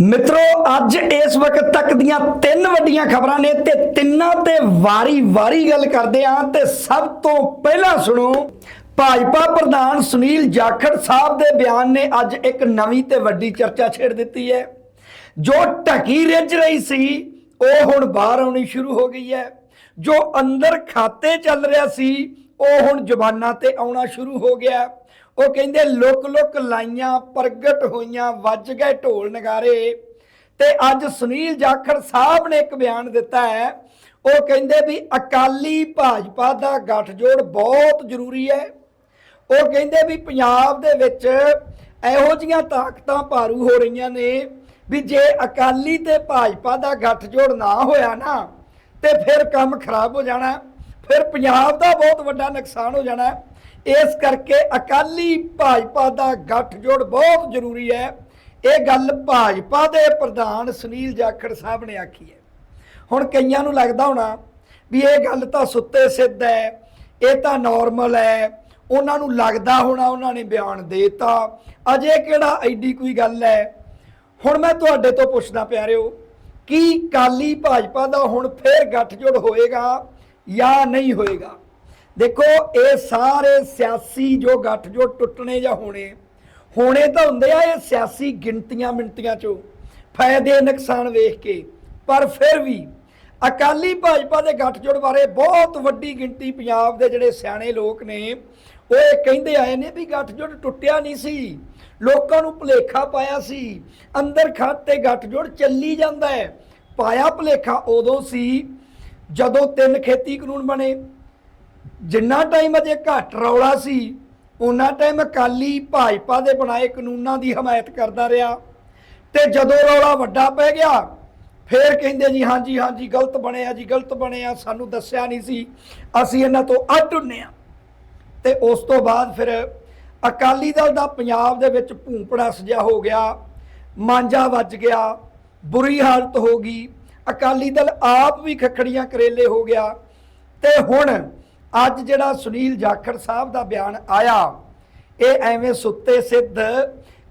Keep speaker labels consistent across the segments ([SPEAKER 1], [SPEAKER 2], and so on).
[SPEAKER 1] ਮਿੱਤਰੋ, ਅੱਜ ਇਸ ਵਕਤ ਤੱਕ ਦੀਆਂ ਤਿੰਨ ਵੱਡੀਆਂ ਖਬਰਾਂ ਨੇ ਤੇ ਤਿੰਨਾਂ ਤੇ ਵਾਰੀ-ਵਾਰੀ ਗੱਲ ਕਰਦੇ ਆਂ ਤੇ ਸਭ ਤੋਂ ਪਹਿਲਾਂ ਸੁਣੋ, ਭਾਜਪਾ ਪ੍ਰਧਾਨ ਸੁਨੀਲ ਜਾਖੜ ਸਾਹਿਬ ਦੇ ਬਿਆਨ ਨੇ ਅੱਜ ਇੱਕ ਨਵੀਂ ਤੇ ਵੱਡੀ ਚਰਚਾ ਛੇੜ ਦਿੱਤੀ ਹੈ। ਜੋ ਢਕੀ ਰਿੱਝ ਰਹੀ ਸੀ, ਉਹ ਹੁਣ ਬਾਹਰ ਆਉਣੀ ਸ਼ੁਰੂ ਹੋ ਗਈ ਹੈ। ਜੋ ਅੰਦਰ ਖਾਤੇ ਚੱਲ ਰਿਹਾ ਸੀ, ਉਹ ਹੁਣ ਜ਼ੁਬਾਨਾਂ ਤੇ ਆਉਣਾ ਸ਼ੁਰੂ ਹੋ ਗਿਆ। ਉਹ ਕਹਿੰਦੇ ਲੁਕ ਲੁਕ ਲਾਈਆਂ ਪ੍ਰਗਟ ਹੋਈਆਂ, ਵੱਜ ਗਏ ਢੋਲ ਨਗਾਰੇ। ਤੇ ਅੱਜ ਸੁਨੀਲ ਜਾਖੜ ਸਾਹਿਬ ਨੇ ਇੱਕ ਬਿਆਨ ਦਿੱਤਾ ਹੈ। ਉਹ ਕਹਿੰਦੇ ਵੀ ਅਕਾਲੀ ਭਾਜਪਾ ਦਾ ਗੱਠਜੋੜ ਬਹੁਤ ਜ਼ਰੂਰੀ ਹੈ। ਉਹ ਕਹਿੰਦੇ ਵੀ ਪੰਜਾਬ ਦੇ ਵਿੱਚ ਇਹੋ ਜੀਆਂ ਤਾਕਤਾਂ ਭਾਰੂ ਹੋ ਰਹੀਆਂ ਨੇ ਵੀ ਜੇ ਅਕਾਲੀ ਤੇ ਭਾਜਪਾ ਦਾ ਗੱਠਜੋੜ ਨਾ ਹੋਇਆ ਨਾ, ਤੇ ਫਿਰ ਕੰਮ ਖਰਾਬ ਹੋ ਜਾਣਾ। ਫਿਰ ਪੰਜਾਬ ਦਾ ਬਹੁਤ ਵੱਡਾ ਨੁਕਸਾਨ ਹੋ ਜਾਣਾ। ਇਸ ਕਰਕੇ ਅਕਾਲੀ ਭਾਜਪਾ ਦਾ ਗੱਠਜੋੜ ਬਹੁਤ ਜ਼ਰੂਰੀ ਹੈ। ਇਹ ਗੱਲ ਭਾਜਪਾ ਦੇ ਪ੍ਰਧਾਨ ਸੁਨੀਲ ਜਾਖੜ ਸਾਹਿਬ ਨੇ ਆਖੀ ਹੈ। ਹੁਣ ਕਈਆਂ ਨੂੰ ਲੱਗਦਾ ਹੋਣਾ ਵੀ ਇਹ ਗੱਲ ਤਾਂ ਸੁੱਤੇ ਸਿੱਧ ਹੈ, ਇਹ ਤਾਂ ਨਾਰਮਲ ਹੈ, ਉਹਨਾਂ ਨੂੰ ਲੱਗਦਾ ਹੋਣਾ ਉਹਨਾਂ ਨੇ ਬਿਆਨ ਦੇਤਾ। ਅਜੇ ਕਿਹੜਾ ਐਡੀ ਕੋਈ ਗੱਲ ਹੈ? ਹੁਣ ਮੈਂ ਤੁਹਾਡੇ ਤੋਂ ਪੁੱਛਦਾ ਪਿਆਰਿਓ ਕੀ ਕਾਲੀ ਭਾਜਪਾ ਦਾ ਹੁਣ ਫੇਰ ਗੱਠਜੋੜ ਹੋਏਗਾ ਜਾਂ ਨਹੀਂ ਹੋਏਗਾ? ਦੇਖੋ, ਇਹ ਸਾਰੇ ਸਿਆਸੀ ਜੋ ਗੱਠਜੋੜ ਟੁੱਟਣੇ ਜਾਂ ਹੋਣੇ ਹੋਣੇ ਤਾਂ ਹੁੰਦੇ ਆ ਇਹ ਸਿਆਸੀ ਗਿਣਤੀਆਂ ਮਿੰਟੀਆਂ ਚੋਂ, ਫਾਇਦੇ ਨੁਕਸਾਨ ਵੇਖ ਕੇ। ਪਰ ਫਿਰ ਵੀ ਅਕਾਲੀ ਭਾਜਪਾ ਦੇ ਗੱਠਜੋੜ ਬਾਰੇ ਬਹੁਤ ਵੱਡੀ ਗਿਣਤੀ ਪੰਜਾਬ ਦੇ ਜਿਹੜੇ ਸਿਆਣੇ ਲੋਕ ਨੇ, ਉਹ ਇਹ ਕਹਿੰਦੇ ਆਏ ਨੇ ਵੀ ਗੱਠਜੋੜ ਟੁੱਟਿਆ ਨਹੀਂ ਸੀ। ਲੋਕਾਂ ਨੂੰ ਭੁਲੇਖਾ ਪਾਇਆ ਸੀ। ਅੰਦਰ ਖਾਤੇ ਗੱਠਜੋੜ ਚੱਲੀ ਜਾਂਦਾ ਹੈ। ਪਾਇਆ ਭੁਲੇਖਾ ਉਦੋਂ ਸੀ ਜਦੋਂ ਤਿੰਨ ਖੇਤੀ ਕਾਨੂੰਨ ਬਣੇ। ਜਿੰਨਾ ਟਾਈਮ ਅਜੇ ਘੱਟ ਰੌਲਾ ਸੀ ਉਹਨਾਂ ਟਾਈਮ ਅਕਾਲੀ ਭਾਜਪਾ ਦੇ ਬਣਾਏ ਕਾਨੂੰਨਾਂ ਦੀ ਹਮਾਇਤ ਕਰਦਾ ਰਿਹਾ। ਤੇ ਜਦੋਂ ਰੌਲਾ ਵੱਡਾ ਪੈ ਗਿਆ, ਫੇਰ ਕਹਿੰਦੇ ਜੀ, ਹਾਂਜੀ ਹਾਂਜੀ, ਗਲਤ ਬਣਿਆ ਜੀ, ਗਲਤ ਬਣਿਆ, ਸਾਨੂੰ ਦੱਸਿਆ ਨਹੀਂ ਸੀ। ਅਸੀਂ ਇਹਨਾਂ ਤੋਂ ਅੱਡ ਹੁੰਨੇ ਆ। ਤੇ ਉਸ ਤੋਂ ਬਾਅਦ ਫਿਰ ਅਕਾਲੀ ਦਲ ਦਾ ਪੰਜਾਬ ਦੇ ਵਿੱਚ ਭੂੰਪੜਾ ਸਜਿਆ ਹੋ ਗਿਆ ਮਾਂਜਾ ਵੱਜ ਗਿਆ, ਬੁਰੀ ਹਾਲਤ ਹੋ ਗਈ। ਅਕਾਲੀ ਦਲ ਆਪ ਵੀ ਖੱਖੜੀਆਂ ਕਰੇਲੇ ਹੋ ਗਿਆ। ਤੇ ਹੁਣ ਅੱਜ ਜਿਹੜਾ ਸੁਨੀਲ ਜਾਖੜ ਸਾਹਿਬ ਦਾ ਬਿਆਨ ਆਇਆ, ਇਹ ਐਵੇਂ ਸੁੱਤੇ ਸਿੱਧ,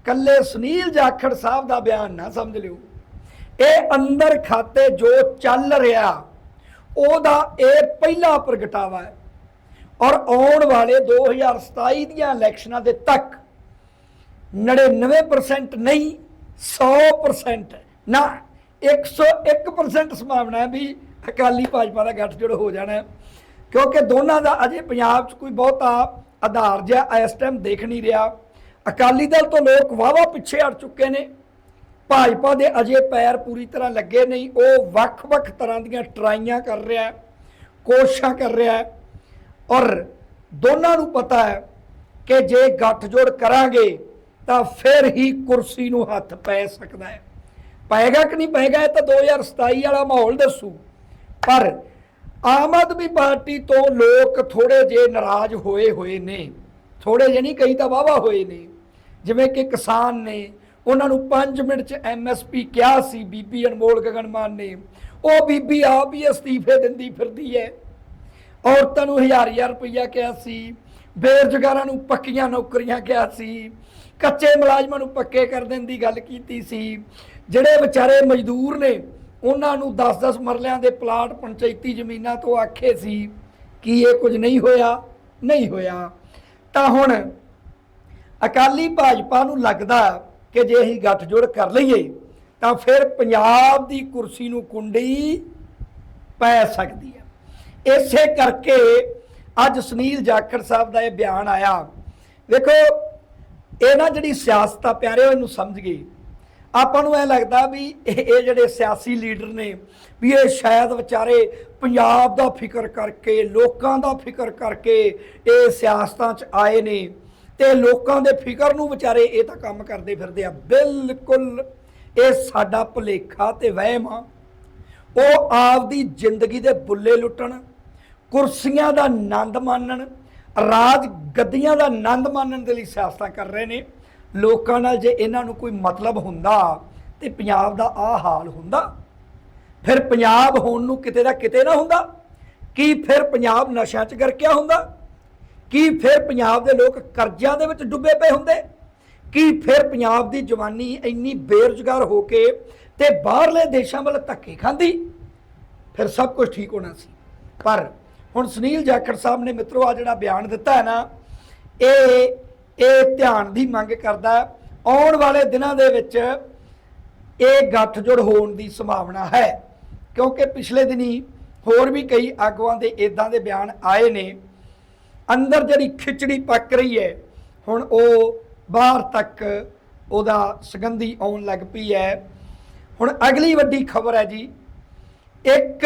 [SPEAKER 1] ਕੱਲੇ ਸੁਨੀਲ ਜਾਖੜ ਸਾਹਿਬ ਦਾ ਬਿਆਨ ਨਾ ਸਮਝ ਲਿਓ। ਇਹ ਅੰਦਰ ਖਾਤੇ ਜੋ ਚੱਲ ਰਿਹਾ, ਉਹਦਾ ਇਹ ਪਹਿਲਾ ਪ੍ਰਗਟਾਵਾ ਹੈ। ਔਰ ਆਉਣ ਵਾਲੇ 2027 ਦੀਆਂ ਇਲੈਕਸ਼ਨਾਂ ਦੇ ਤੱਕ 99% ਨਹੀਂ 100% ਨਾ 101% ਸੰਭਾਵਨਾ ਹੈ ਵੀ ਅਕਾਲੀ ਭਾਜਪਾ ਦਾ ਗੱਠਜੋੜ ਹੋ ਜਾਣਾ ਹੈ। ਕਿਉਂਕਿ ਦੋਨਾਂ ਦਾ ਅਜੇ ਪੰਜਾਬ 'ਚ ਕੋਈ ਬਹੁਤਾ ਆਧਾਰ ਜਿਹਾ ਇਸ ਟਾਈਮ ਦੇਖ ਨਹੀਂ ਰਿਹਾ। ਅਕਾਲੀ ਦਲ ਤੋਂ ਲੋਕ ਵਾਵਾ ਪਿੱਛੇ ਹਟ ਚੁੱਕੇ ਨੇ। ਭਾਜਪਾ ਦੇ ਅਜੇ ਪੈਰ ਪੂਰੀ ਤਰ੍ਹਾਂ ਲੱਗੇ ਨਹੀਂ। ਉਹ ਵੱਖ-ਵੱਖ ਤਰ੍ਹਾਂ ਦੀਆਂ ਟਰਾਈਆਂ ਕਰ ਰਿਹਾ ਹੈ, ਕੋਸ਼ਿਸ਼ਾਂ ਕਰ ਰਿਹਾ ਹੈ। ਔਰ ਦੋਨਾਂ ਨੂੰ ਪਤਾ ਹੈ ਕਿ ਜੇ ਗੱਠਜੋੜ ਕਰਾਂਗੇ ਤਾਂ ਫਿਰ ਹੀ ਕੁਰਸੀ ਨੂੰ ਹੱਥ ਪੈ ਸਕਦਾ ਹੈ। ਪਏਗਾ ਕਿ ਨਹੀਂ ਪਏਗਾ ਇਹ ਤਾਂ 2027 ਵਾਲਾ ਮਾਹੌਲ ਦੱਸੂ। ਪਰ ਆਮ ਆਦਮੀ ਪਾਰਟੀ ਤੋਂ ਲੋਕ ਥੋੜੇ ਜੇ ਨਾਰਾਜ਼ ਹੋਏ ਹੋਏ ਨੇ। ਥੋੜੇ ਜਿਹੇ ਨਹੀਂ, ਕਈ ਤਾਂ ਵਾਵਾ ਹੋਏ ਨੇ। ਜਿਵੇਂ ਕਿ ਕਿਸਾਨ ਨੇ, ਉਹਨਾਂ ਨੂੰ 5 ਮਿੰਟ ਚ ਐਮਐਸਪੀ ਕਿਹਾ ਸੀ, ਬੀਬੀ ਅਨਮੋਲ ਗਗਨਮਾਨ ਨੇ। ਉਹ ਬੀਬੀ ਆਪ ਹੀ ਅਸਤੀਫੇ ਦਿੰਦੀ ਫਿਰਦੀ ਹੈ। ਔਰਤਾਂ ਨੂੰ ਹਜ਼ਾਰ ਹਜ਼ਾਰ ਰੁਪਈਆ ਕਿਹਾ ਸੀ, ਬੇਰੁਜ਼ਗਾਰਾਂ ਨੂੰ ਪੱਕੀਆਂ ਨੌਕਰੀਆਂ ਕਿਹਾ ਸੀ, ਕੱਚੇ ਮੁਲਾਜ਼ਮਾਂ ਨੂੰ ਪੱਕੇ ਕਰ ਦੇਣ ਦੀ ਗੱਲ ਕੀਤੀ ਸੀ। ਜਿਹੜੇ ਵਿਚਾਰੇ ਮਜ਼ਦੂਰ ਨੇ ਉਹਨਾਂ ਨੂੰ 10-10 ਮਰਲਿਆਂ ਦੇ ਪਲਾਟ ਪੰਚਾਇਤੀ ਜ਼ਮੀਨਾਂ ਤੋਂ ਆਖੇ ਸੀ ਕਿ ਇਹ ਕੁਝ ਨਹੀਂ ਹੋਇਆ ਨਹੀਂ ਹੋਇਆ। ਤਾਂ ਹੁਣ ਅਕਾਲੀ ਭਾਜਪਾ ਨੂੰ ਲੱਗਦਾ ਕਿ ਜੇ ਅਸੀਂ ਗੱਠਜੋੜ ਕਰ ਲਈਏ, ਤਾਂ ਫਿਰ ਪੰਜਾਬ ਦੀ ਕੁਰਸੀ ਨੂੰ ਕੁੰਡੀ ਪੈ ਸਕਦੀ ਹੈ। ਇਸੇ ਕਰਕੇ ਅੱਜ ਸੁਨੀਲ ਜਾਖੜ ਸਾਹਿਬ ਦਾ ਇਹ ਬਿਆਨ ਆਇਆ। ਵੇਖੋ, ਇਹ ਨਾ ਜਿਹੜੀ ਸਿਆਸਤ ਆ ਪਿਆਰਿਓ, ਇਹਨੂੰ ਸਮਝ ਗਈ ਆਪਾਂ ਨੂੰ ਐ ਲੱਗਦਾ ਵੀ ਇਹ ਇਹ ਜਿਹੜੇ ਸਿਆਸੀ ਲੀਡਰ ਨੇ, ਵੀ ਇਹ ਸ਼ਾਇਦ ਵਿਚਾਰੇ ਪੰਜਾਬ ਦਾ ਫਿਕਰ ਕਰਕੇ, ਲੋਕਾਂ ਦਾ ਫਿਕਰ ਕਰਕੇ ਇਹ ਸਿਆਸਤਾਂ 'ਚ ਆਏ ਨੇ ਤੇ ਲੋਕਾਂ ਦੇ ਫਿਕਰ ਨੂੰ ਵਿਚਾਰੇ ਇਹ ਤਾਂ ਕੰਮ ਕਰਦੇ ਫਿਰਦੇ ਆ। ਬਿਲਕੁਲ ਇਹ ਸਾਡਾ ਭੁਲੇਖਾ ਤੇ ਵਹਿਮ ਆ। ਉਹ ਆਪਦੀ ਜ਼ਿੰਦਗੀ ਦੇ ਬੁੱਲੇ ਲੁੱਟਣ, ਕੁਰਸੀਆਂ ਦਾ ਆਨੰਦ ਮਾਣਨ ਰਾਜ ਗੱਦੀਆਂ ਦਾ ਆਨੰਦ ਮਾਣਨ ਦੇ ਲਈ ਸਿਆਸਤਾਂ ਕਰ ਰਹੇ ਨੇ। ਲੋਕਾਂ ਨਾਲ ਜੇ ਇਹਨਾਂ ਨੂੰ ਕੋਈ ਮਤਲਬ ਹੁੰਦਾ ਤੇ ਪੰਜਾਬ ਦਾ ਆ ਹਾਲ ਹੁੰਦਾ, ਫਿਰ ਪੰਜਾਬ ਹੋਣ ਨੂੰ ਕਿਤੇ ਦਾ ਕਿਤੇ ਨਾ ਹੁੰਦਾ, ਕੀ ਫਿਰ ਪੰਜਾਬ ਨਸ਼ਿਆਂ 'ਚ ਗਰਕਿਆ ਹੁੰਦਾ, ਕੀ ਫਿਰ ਪੰਜਾਬ ਦੇ ਲੋਕ ਕਰਜ਼ਿਆਂ ਦੇ ਵਿੱਚ ਡੁੱਬੇ ਪਏ ਹੁੰਦੇ, ਕੀ ਫਿਰ ਪੰਜਾਬ ਦੀ ਜਵਾਨੀ ਇੰਨੀ ਬੇਰੁਜ਼ਗਾਰ ਹੋ ਕੇ ਤੇ ਬਾਹਰਲੇ ਦੇਸ਼ਾਂ ਵੱਲ ਧੱਕੇ ਖਾਂਦੀ, ਫਿਰ ਸਭ ਕੁਝ ਠੀਕ ਹੋਣਾ ਸੀ। ਪਰ ਹੁਣ ਸੁਨੀਲ ਜਾਖੜ ਸਾਹਿਬ ਨੇ ਮਿੱਤਰੋ ਆ ਜਿਹੜਾ ਬਿਆਨ ਦਿੱਤਾ ਹੈ ਨਾ, ਇਹ ਇਹ ਧਿਆਨ ਦੀ ਮੰਗ ਕਰਦਾ ਆਉਣ ਵਾਲੇ ਦਿਨਾਂ ਦੇ ਵਿੱਚ ਇਹ ਗੱਠਜੋੜ ਹੋਣ ਦੀ ਸੰਭਾਵਨਾ ਹੈ। ਕਿਉਂਕਿ ਪਿਛਲੇ ਦਿਨੀ ਹੋਰ ਵੀ ਕਈ ਆਗੂਆਂ ਦੇ ਇਦਾਂ ਦੇ ਬਿਆਨ ਆਏ ਨੇ। ਅੰਦਰ ਜਿਹੜੀ ਖਿਚੜੀ ਪੱਕ ਰਹੀ ਹੈ, ਹੁਣ ਉਹ ਬਾਹਰ ਤੱਕ ਉਹਦਾ ਸੁਗੰਧੀ ਆਉਣ ਲੱਗ ਪਈ ਹੈ। ਹੁਣ ਅਗਲੀ ਵੱਡੀ ਖਬਰ ਹੈ ਜੀ, ਇੱਕ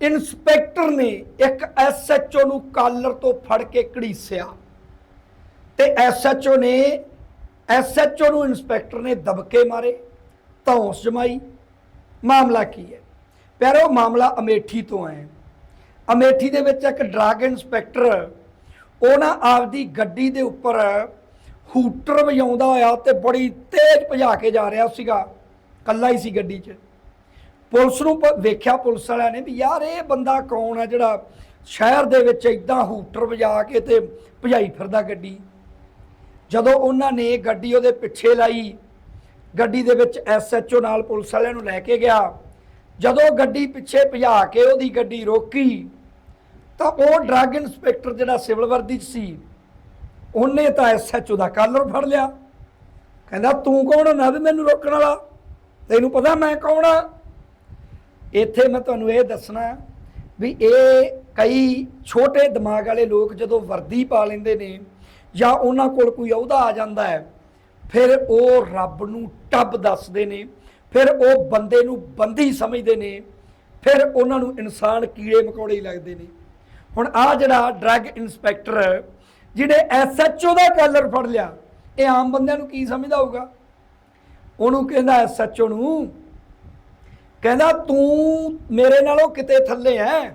[SPEAKER 1] ਇਨਸਪੈਕਟਰ ਨੇ ਇੱਕ ਐਸਐਚਓ ਨੂੰ ਕਾਲਰ ਤੋਂ ਫੜ ਕੇ ਘੜੀਸਿਆ। ਤੇ ਐਸਐਚਓ ਨੇ ਐਸਐਚਓ ਨੂੰ ਇੰਸਪੈਕਟਰ ਨੇ ਦਬਕੇ ਮਾਰੇ, ਧੌਂਸ ਜਮਾਈ। ਮਾਮਲਾ ਕੀ ਹੈ? ਪਿਆਰੋ, ਮਾਮਲਾ ਅਮੇਠੀ ਤੋਂ ਹੈ। ਅਮੇਠੀ ਦੇ ਵਿੱਚ ਇੱਕ ਡਰੱਗ ਇੰਸਪੈਕਟਰ ਉਹ ਨਾ ਆਪਦੀ ਗੱਡੀ ਦੇ ਉੱਪਰ ਹੂਟਰ ਵਜਾਉਂਦਾ ਹੋਇਆ ਤੇ ਬੜੀ ਤੇਜ਼ ਭਜਾ ਕੇ ਜਾ ਰਿਹਾ ਸੀਗਾ। ਕੱਲਾ ਹੀ ਸੀ ਗੱਡੀ 'ਚ। ਪੁਲਿਸ ਨੂੰ ਪ- ਵੇਖਿਆ ਪੁਲਿਸ ਵਾਲਿਆਂ ਨੇ ਵੀ ਯਾਰ ਇਹ ਬੰਦਾ ਕੌਣ ਹੈ ਜਿਹੜਾ ਸ਼ਹਿਰ ਦੇ ਵਿੱਚ ਇਦਾਂ ਹੂਟਰ ਵਜਾ ਕੇ ਤੇ ਭਜਾਈ ਫਿਰਦਾ ਗੱਡੀ। ਜਦੋਂ ਉਹਨਾਂ ਨੇ ਗੱਡੀ ਉਹਦੇ ਪਿੱਛੇ ਲਾਈ, ਗੱਡੀ ਦੇ ਵਿੱਚ ਐਸਐਚਓ ਨਾਲ ਪੁਲਿਸ ਵਾਲਿਆਂ ਨੂੰ ਲੈ ਕੇ ਗਿਆ। ਜਦੋਂ ਗੱਡੀ ਪਿੱਛੇ ਭਜਾ ਕੇ ਉਹਦੀ ਗੱਡੀ ਰੋਕੀ, ਤਾਂ ਉਹ ਡਰੱਗ ਇਨਸਪੈਕਟਰ ਜਿਹੜਾ ਸਿਵਲ ਵਰਦੀ 'ਚ ਸੀ, ਉਹਨੇ ਤਾਂ ਐਸਐਚਓ ਦਾ ਕਾਲਰ ਫੜ ਲਿਆ। ਕਹਿੰਦਾ, ਤੂੰ ਕੌਣ ਨਾ ਵੀ ਮੈਨੂੰ ਰੋਕਣ ਵਾਲਾ। ਤੈਨੂੰ ਪਤਾ ਮੈਂ ਕੌਣ ਆ? ਇੱਥੇ ਮੈਂ ਤੁਹਾਨੂੰ ਇਹ ਦੱਸਣਾ ਵੀ ਇਹ ਕਈ ਛੋਟੇ ਦਿਮਾਗ ਵਾਲੇ ਲੋਕ ਜਦੋਂ ਵਰਦੀ ਪਾ ਲੈਂਦੇ ਨੇ ਜਾਂ ਉਹਨਾਂ ਕੋਲ ਕੋਈ ਅਹੁਦਾ ਆ ਜਾਂਦਾ ਹੈ, ਫਿਰ ਉਹ ਰੱਬ ਨੂੰ ਟੱਬ ਦੱਸਦੇ ਨੇ, ਫਿਰ ਉਹ ਬੰਦੇ ਨੂੰ ਬੰਦੀ ਸਮਝਦੇ ਨੇ, ਫਿਰ ਉਹਨਾਂ ਨੂੰ ਇਨਸਾਨ ਕੀੜੇ ਮਕੌੜੇ ਹੀ ਲੱਗਦੇ ਨੇ। ਹੁਣ ਆ ਜਿਹੜਾ ਡਰੱਗ ਇਨਸਪੈਕਟਰ ਜਿਹਨੇ ਐਸਐਚਓ ਦਾ ਕਾਲਰ ਫੜ ਲਿਆ, ਇਹ ਆਮ ਬੰਦਿਆਂ ਨੂੰ ਕੀ ਸਮਝਦਾ ਹੋਊਗਾ? ਉਹਨੂੰ ਕਹਿੰਦਾ ਐਸਐਚਓ ਨੂੰ, ਕਹਿੰਦਾ ਤੂੰ ਮੇਰੇ ਨਾਲੋਂ ਕਿਤੇ ਥੱਲੇ ਐ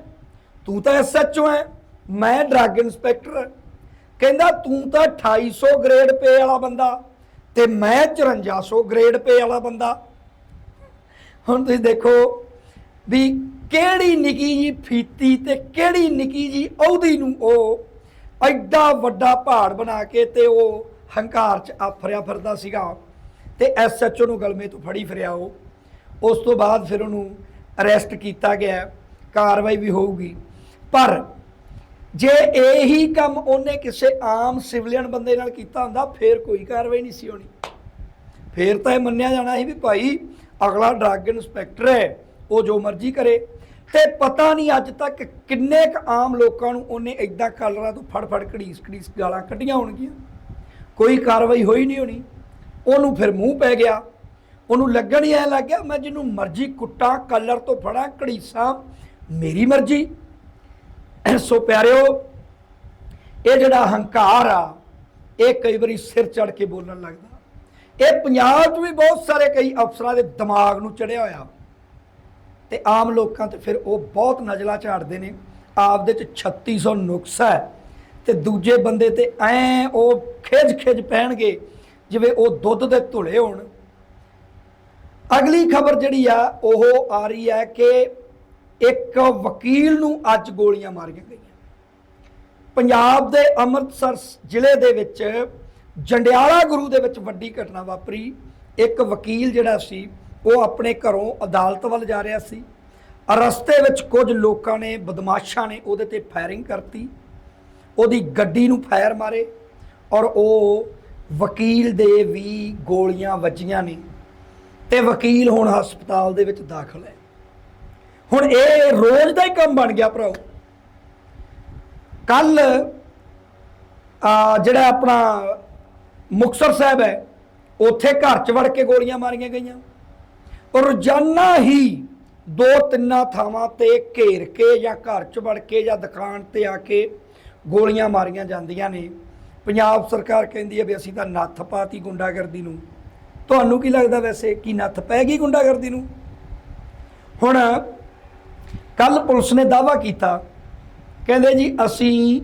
[SPEAKER 1] ਤੂੰ ਤਾਂ ਐਸਐਚਓ ਐ ਮੈਂ ਡਰੱਗ ਇਨਸਪੈਕਟਰ ਕਹਿੰਦਾ, ਤੂੰ ਤਾਂ 2800 ਗ੍ਰੇਡ ਪੇ ਵਾਲਾ ਬੰਦਾ ਤੇ ਮੈਂ 5400 ਗ੍ਰੇਡ ਪੇ ਵਾਲਾ ਬੰਦਾ। ਹੁਣ ਤੁਸੀਂ ਦੇਖੋ ਵੀ ਕਿਹੜੀ ਨਿੱਕੀ ਜੀ ਫੀਤੀ ਤੇ ਕਿਹੜੀ ਨਿੱਕੀ ਜੀ ਅਹੁਦੀ ਨੂੰ ਉਹ ਐਡਾ ਵੱਡਾ ਪਹਾੜ ਬਣਾ ਕੇ ਤੇ ਉਹ ਹੰਕਾਰ ਚ ਆਫਰਿਆ ਫਿਰਦਾ ਸੀਗਾ ਤੇ ਐਸਐਚਓ ਨੂੰ ਗਲਮੇ ਤੋਂ ਫੜੀ ਫਿਰਿਆ ਉਹ। ਉਸ ਤੋਂ ਬਾਅਦ ਫਿਰ ਉਹਨੂੰ ਅਰੈਸਟ ਕੀਤਾ ਗਿਆ। ਕਾਰਵਾਈ ਵੀ ਹੋਊਗੀ। ਪਰ ਜੇ ਇਹੀ ਕੰਮ ਉਹਨੇ ਕਿਸੇ ਆਮ ਸਿਵਲੀਅਨ ਬੰਦੇ ਨਾਲ ਕੀਤਾ ਹੁੰਦਾ, ਫੇਰ ਕੋਈ ਕਾਰਵਾਈ ਨਹੀਂ ਸੀ ਹੋਣੀ। ਫੇਰ ਤਾਂ ਇਹ ਮੰਨਿਆ ਜਾਣਾ ਸੀ ਵੀ ਭਾਈ ਅਗਲਾ ਡਰੱਗ ਇਨਸਪੈਕਟਰ ਹੈ, ਉਹ ਜੋ ਮਰਜ਼ੀ ਕਰੇ। ਤੇ ਪਤਾ ਨਹੀਂ ਅੱਜ ਤੱਕ ਕਿੰਨੇ ਕ ਆਮ ਲੋਕਾਂ ਨੂੰ ਉਹਨੇ ਇਦਾਂ ਕਾਲਰਾਂ ਤੋਂ ਫੜ ਫੜ ਘੜੀਸ ਘੜੀਸ ਗਾਲਾਂ ਕੱਢੀਆਂ ਹੋਣਗੀਆਂ। ਕੋਈ ਕਾਰਵਾਈ ਹੋਈ ਨਹੀਂ ਹੋਣੀ। ਉਹਨੂੰ ਫਿਰ ਮੂੰਹ ਪੈ ਗਿਆ। ਉਹਨੂੰ ਲੱਗਣ ਹੀ ਐ ਲੱਗ ਗਿਆ, ਮੈਂ ਜਿਹਨੂੰ ਮਰਜ਼ੀ ਕੁੱਟਾਂ, ਕਲਰ ਤੋਂ ਫੜਾਂ, ਘੜੀਸਾਂ, ਮੇਰੀ ਮਰਜ਼ੀ। ਸੋ ਪਿਆਰਿਓ, ਇਹ ਜਿਹੜਾ ਹੰਕਾਰ ਆ, ਇਹ ਕਈ ਵਾਰੀ ਸਿਰ ਚੜ ਕੇ ਬੋਲਣ ਲੱਗਦਾ। ਇਹ ਪੰਜਾਬ 'ਚ ਵੀ ਬਹੁਤ ਸਾਰੇ ਕਈ ਅਫਸਰਾਂ ਦੇ ਦਿਮਾਗ ਨੂੰ ਚੜਿਆ ਹੋਇਆ। ਤੇ ਆਮ ਲੋਕਾਂ ਤੇ ਫਿਰ ਉਹ ਬਹੁਤ ਨਜ਼ਲਾ ਝਾੜਦੇ ਨੇ। ਆਪਦੇ 'ਚ 3600 ਨੁਕਸ ਹੈ ਤੇ ਦੂਜੇ ਬੰਦੇ ਤੇ ਐ ਉਹ ਖਿਜ ਖਿਜ ਪੈਣਗੇ, ਜਿਵੇਂ ਉਹ ਦੁੱਧ ਦੇ ਧੁਲੇ ਹੋਣ। ਅਗਲੀ ਖਬਰ ਜਿਹੜੀ ਆ, ਉਹ ਆ ਰਹੀ ਹੈ ਕਿ ਇੱਕ ਵਕੀਲ ਨੂੰ ਅੱਜ ਗੋਲੀਆਂ ਮਾਰੀਆਂ ਗਈਆਂ। ਪੰਜਾਬ ਦੇ ਅੰਮ੍ਰਿਤਸਰ ਜ਼ਿਲ੍ਹੇ ਦੇ ਵਿੱਚ ਜੰਡਿਆਲਾ ਗੁਰੂ ਦੇ ਵਿੱਚ ਵੱਡੀ ਘਟਨਾ ਵਾਪਰੀ। ਇੱਕ ਵਕੀਲ ਜਿਹੜਾ ਸੀ, ਉਹ ਆਪਣੇ ਘਰੋਂ ਅਦਾਲਤ ਵੱਲ ਜਾ ਰਿਹਾ ਸੀ। ਰਸਤੇ ਵਿੱਚ ਕੁਝ ਲੋਕਾਂ ਨੇ, ਬਦਮਾਸ਼ਾਂ ਨੇ ਉਹਦੇ ਤੇ ਫਾਇਰਿੰਗ ਕਰਤੀ। ਉਹਦੀ ਗੱਡੀ ਨੂੰ ਫਾਇਰ ਮਾਰੇ ਔਰ ਉਹ ਵਕੀਲ ਦੇ ਵੀ ਗੋਲੀਆਂ ਵੱਜੀਆਂ ਨੇ ਤੇ ਵਕੀਲ ਹੁਣ ਹਸਪਤਾਲ ਦੇ ਵਿੱਚ ਦਾਖਲ ਹੈ। ਹੁਣ ਇਹ ਰੋਜ਼ ਦਾ ਹੀ ਕੰਮ ਬਣ ਗਿਆ ਭਰਾਓ। ਕੱਲ ਜਿਹੜਾ ਆਪਣਾ ਮੁਕਸਰ ਸਾਹਿਬ ਹੈ, ਉੱਥੇ ਘਰ ਚ ਵੜ ਕੇ ਗੋਲੀਆਂ ਮਾਰੀਆਂ ਗਈਆਂ। ਰੋਜ਼ਾਨਾ ਹੀ ਦੋ ਤਿੰਨਾਂ ਥਾਵਾਂ ਤੇ ਘੇਰ ਕੇ ਜਾਂ ਘਰ ਚ ਵੜ ਕੇ ਜਾਂ ਦੁਕਾਨ ਤੇ ਆ ਕੇ ਗੋਲੀਆਂ ਮਾਰੀਆਂ ਜਾਂਦੀਆਂ ਨੇ। ਪੰਜਾਬ ਸਰਕਾਰ ਕਹਿੰਦੀ ਹੈ ਵੀ ਅਸੀਂ ਤਾਂ ਨੱਥ ਪਾਤੀ ਗੁੰਡਾਗਰਦੀ ਨੂੰ। ਤੁਹਾਨੂੰ ਕੀ ਲੱਗਦਾ ਵੈਸੇ? ਕਿ ਨੱਥ ਪੈ ਗਈ ਗੁੰਡਾਗਰਦੀ ਨੂੰ? ਹੁਣ ਕੱਲ ਪੁਲਿਸ ਨੇ ਦਾਵਾ ਕੀਤਾ। ਕਹਿੰਦੇ ਜੀ, ਅਸੀਂ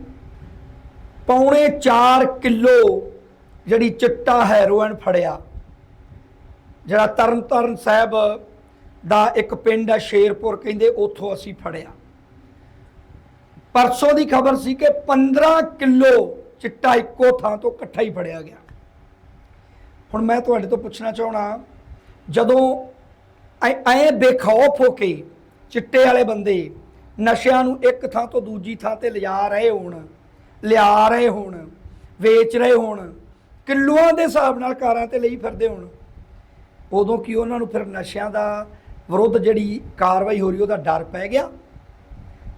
[SPEAKER 1] ਪੌਣੇ 4 ਕਿਲੋ ਜਿਹੜੀ ਚਿੱਟਾ ਹੈਰੋਇਨ ਫੜਿਆ। ਜਿਹੜਾ ਤਰਨਤਾਰਨ ਸਾਹਿਬ ਦਾ ਇੱਕ ਪਿੰਡ ਹੈ, ਸ਼ੇਰਪੁਰ ਕਹਿੰਦੇ ਉੱਥੋਂ ਅਸੀਂ ਫੜਿਆ। ਪਰਸੋਂ ਦੀ ਖਬਰ ਸੀ ਕਿ 15 ਕਿਲੋ ਚਿੱਟਾ ਇੱਕੋ ਥਾਂ ਤੋਂ ਇਕੱਠਾ ਹੀ ਫੜਿਆ ਗਿਆ। ਹੁਣ ਮੈਂ ਤੁਹਾਡੇ ਤੋਂ ਪੁੱਛਣਾ ਚਾਹਣਾ ਜਦੋਂ ਐ, ਐਂ ਬੇਖੌਫ ਹੋ ਕੇ ਚਿੱਟੇ ਵਾਲੇ ਬੰਦੇ ਨਸ਼ਿਆਂ ਨੂੰ ਇੱਕ ਥਾਂ ਤੋਂ ਦੂਜੀ ਥਾਂ ਤੇ ਲਿਜਾ ਰਹੇ ਹੋਣ, ਲਿਆ ਰਹੇ ਹੋਣ, ਵੇਚ ਰਹੇ ਹੋਣ, ਕਿਲੋਆਂ ਦੇ ਹਿਸਾਬ ਨਾਲ ਕਾਰਾਂ ਤੇ ਲਈ ਫਿਰਦੇ ਹੋਣ। ਉਦੋਂ ਕੀ ਉਹਨਾਂ ਨੂੰ ਫਿਰ ਨਸ਼ਿਆਂ ਦਾ ਵਿਰੁੱਧ ਜਿਹੜੀ ਕਾਰਵਾਈ ਹੋ ਰਹੀ, ਉਹਦਾ ਡਰ ਪੈ ਗਿਆ?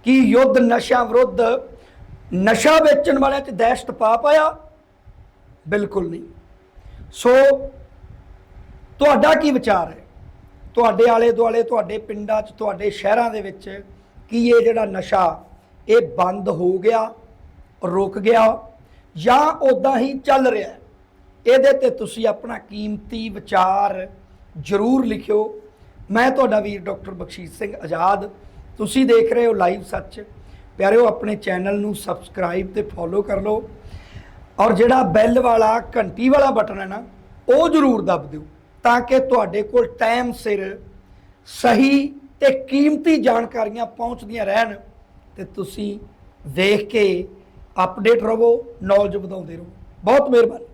[SPEAKER 1] ਕੀ ਯੁੱਧ ਨਸ਼ਾ ਵਿਰੁੱਧ ਨਸ਼ਾ ਵੇਚਣ ਵਾਲਿਆਂ 'ਚ ਦਹਿਸ਼ਤ ਪਾ ਪਾਇਆ? ਬਿਲਕੁਲ ਨਹੀਂ। ਸੋ ਤੁਹਾਡਾ ਕੀ ਵਿਚਾਰ ਹੈ? ਤੁਹਾਡੇ ਆਲੇ ਦੁਆਲੇ, ਤੁਹਾਡੇ ਪਿੰਡਾਂ 'ਚ, ਤੁਹਾਡੇ ਸ਼ਹਿਰਾਂ ਦੇ ਵਿੱਚ ਕੀ ਇਹ ਜਿਹੜਾ ਨਸ਼ਾ, ਇਹ ਬੰਦ ਹੋ ਗਿਆ, ਰੁਕ ਗਿਆ ਜਾਂ ਉਦਾਂ ਹੀ ਚੱਲ ਰਿਹਾ? ਇਹਦੇ ਤੇ ਤੁਸੀਂ ਆਪਣਾ ਕੀਮਤੀ ਵਿਚਾਰ ਜ਼ਰੂਰ ਲਿਖਿਓ। ਮੈਂ ਤੁਹਾਡਾ ਵੀਰ ਡਾਕਟਰ ਬਖਸ਼ੀਸ਼ ਸਿੰਘ ਆਜ਼ਾਦ। ਤੁਸੀਂ ਦੇਖ ਰਹੇ ਹੋ ਲਾਈਵ ਸੱਚ। ਪਿਆਰਿਓ, ਆਪਣੇ ਚੈਨਲ ਨੂੰ ਸਬਸਕ੍ਰਾਈਬ ਤੇ ਫੋਲੋ ਕਰ ਲਓ। ਔਰ ਜਿਹੜਾ ਬੈਲ ਵਾਲਾ, ਘੰਟੀ ਵਾਲਾ ਬਟਨ ਹੈ ਨਾ, ਉਹ ਜ਼ਰੂਰ ਦਬ ਦਿਓ। ਤਾਂ ਕਿ ਤੁਹਾਡੇ ਕੋਲ ਟਾਈਮ, ਸਿਰ ਸਹੀ ਤੇ ਕੀਮਤੀ ਜਾਣਕਾਰੀਆਂ ਪਹੁੰਚਦੀਆਂ ਰਹਿਣ ਤੇ ਤੁਸੀਂ ਦੇਖ ਕੇ ਅਪਡੇਟ ਰਹੋ ਨੌਲੇਜ ਵਧਾਉਂਦੇ ਰਹੋ। ਬਹੁਤ ਮਿਹਰਬਾਨੀ।